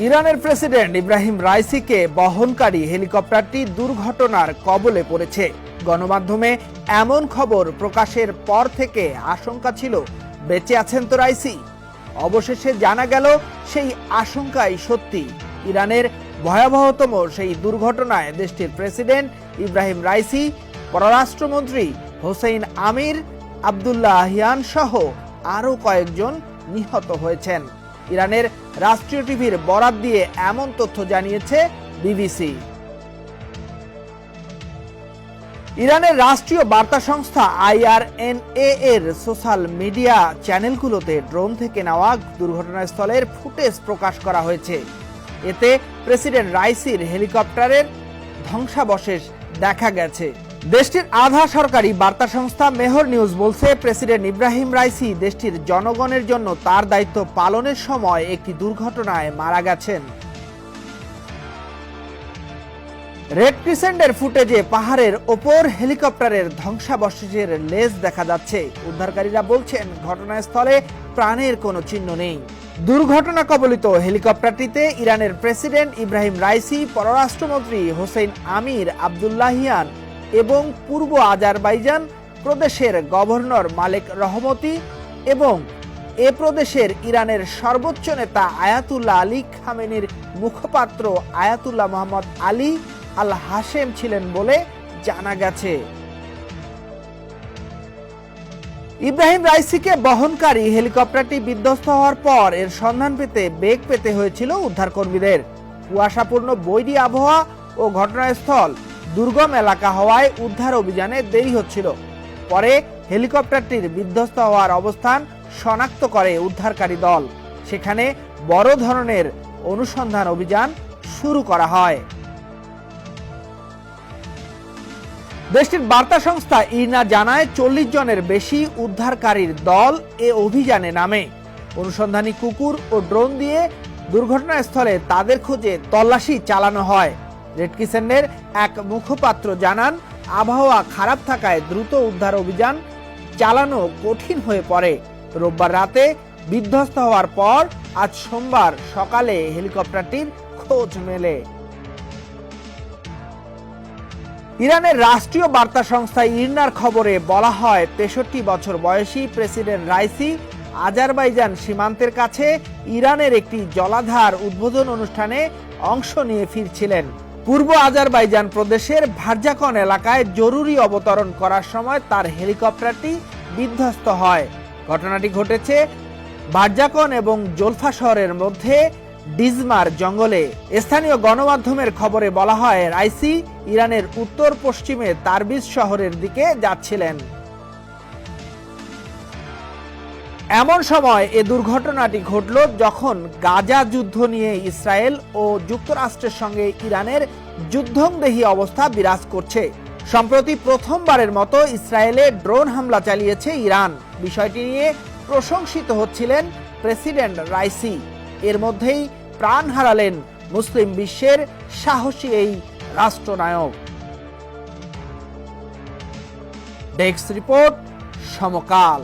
ইরানের প্রেসিডেন্ট ইব্রাহিম রাইসিকে বহনকারী হেলিকপ্টারটি দুর্ঘটনার কবলে পড়েছে। গণমাধ্যমে এমন খবর প্রকাশের পর থেকে আশঙ্কা ছিল, বেঁচে আছেন তো রাইসি। অবশেষে জানা গেল, সেই আশঙ্কাই সত্যি। ইরানের ভয়াবহতম সেই দুর্ঘটনায় দেশটির প্রেসিডেন্ট ইব্রাহিম রাইসি, পররাষ্ট্রমন্ত্রী হোসেইন আমির, আবদুল্লাহ আহিয়ান সহ আরও কয়েকজন নিহত হয়েছেন। ইরানের রাষ্ট্রীয় টিভির বরাত দিয়ে এমন তথ্য জানিয়েছে বিবিসি। ইরানের রাষ্ট্রীয় বার্তা সংস্থা আইআরএনএ এর সোশ্যাল মিডিয়া চ্যানেলগুলোতে ড্রোন থেকে নেওয়া দুর্ঘটনাস্থলের ফুটেজ প্রকাশ করা হয়েছে। এতে প্রেসিডেন্ট রাইসির হেলিকপ্টারের ধ্বংসাবশেষ দেখা গেছে। দেশটির আধা সরকারি বার্তা সংস্থা মেহর নিউজ বলছে, প্রেসিডেন্ট ইব্রাহিম রাইসি দেশটির জনগণের জন্য তার দায়িত্ব পালনের সময় একটি দুর্ঘটনায় মারা গেছেন। রেড ক্রিসেন্টের ফুটেজে পাহাড়ের ওপর হেলিকপ্টারের ধ্বংসাবশেষের লেজ দেখা যাচ্ছে। উদ্ধারকারীরা বলছেন, ঘটনাস্থলে প্রাণের কোনো চিহ্ন নেই। দুর্ঘটনা কবলিত হেলিকপ্টারটিতে ইরানের প্রেসিডেন্ট ইব্রাহিম রাইসি, পররাষ্ট্রমন্ত্রী হোসেন আমির আবদুল্লাহিয়ান এবং পূর্ব আজারবাইজান প্রদেশের গভর্নর মালেক রহমতি এবং এ প্রদেশের ইরানের সর্বোচ্চ নেতা আয়াতুল্লাহ আলী খামেনির মুখপাত্র Ayatollah Mohammad Ali Al Hashem ছিলেন বলে জানা গেছে। ইব্রাহিম রাইসিকে বহনকারী হেলিকপ্টারটি বিধ্বস্ত হওয়ার পর এর সন্ধান পেতে বেগ পেতে হয়েছিল উদ্ধারকর্মীদের। কুয়াশাপূর্ণ বৈরী আবহাওয়া ও ঘটনাস্থল দুর্গম এলাকা হওয়ায় উদ্ধার অভিযানে দেরি হচ্ছিল। পরে হেলিকপ্টারটির বিধ্বস্ত হওয়ার অবস্থান শনাক্ত করে উদ্ধারকারী দল। সেখানে বড় ধরনের অনুসন্ধান অভিযান শুরু করা হয়। দেশটির বার্তা সংস্থা ইরনা জানায়, চল্লিশ জনের বেশি উদ্ধারকারীর দল এ অভিযানে নামে। অনুসন্ধানী কুকুর ও ড্রোন দিয়ে দুর্ঘটনাস্থলে তাদের খোঁজে তল্লাশি চালানো হয়। রেড কিসেনের এক মুখপাত্র জানান, আবহাওয়া খারাপ থাকায় দ্রুত উদ্ধার অভিযান চালানো কঠিন হয়ে পড়ে। রোববার রাতে বিধ্বস্ত হওয়ার পর আজ সোমবার সকালে হেলিকপ্টারটির খোঁজ মেলে। ইরানের রাষ্ট্রীয় বার্তা সংস্থা ইরনার খবরে বলা হয়, তেষট্টি বছর বয়সী প্রেসিডেন্ট রাইসি আজারবাইজান সীমান্তের কাছে ইরানের একটি জলাধার উদ্বোধন অনুষ্ঠানে অংশ নিয়ে ফিরছিলেন। পূর্ব আজারবাইজান প্রদেশের ভার্জাকন এলাকায় জরুরি অবতরণ করার সময় তার হেলিকপ্টারটি বিধ্বস্ত হয়। ঘটনাটি ঘটেছে ভার্জাকন এবং জোলফা শহরের মধ্যে ডিজমার জঙ্গলে। স্থানীয় গণমাধ্যমের খবরে বলা হয়, রাইসি ইরানের উত্তর পশ্চিমে তারবিজ শহরের দিকে যাচ্ছিলেন। এমন সময় এ দুর্ঘটনাটি ঘটল যখন গাজা যুদ্ধ নিয়ে ইসরায়েল ও যুক্তরাষ্ট্রের সঙ্গে ইরানের যুদ্ধংদেহী অবস্থা বিরাজ করছে। সম্প্রতি প্রথমবারের মতো ইসরায়েলে ড্রোন হামলা চালিয়েছে ইরান। বিষয়টি নিয়ে প্রশংসিত হচ্ছিলেন প্রেসিডেন্ট রাইসি। এর মধ্যেই প্রাণ হারালেন মুসলিম বিশ্বের সাহসী এই রাষ্ট্রনায়ক। Desk report Samakal.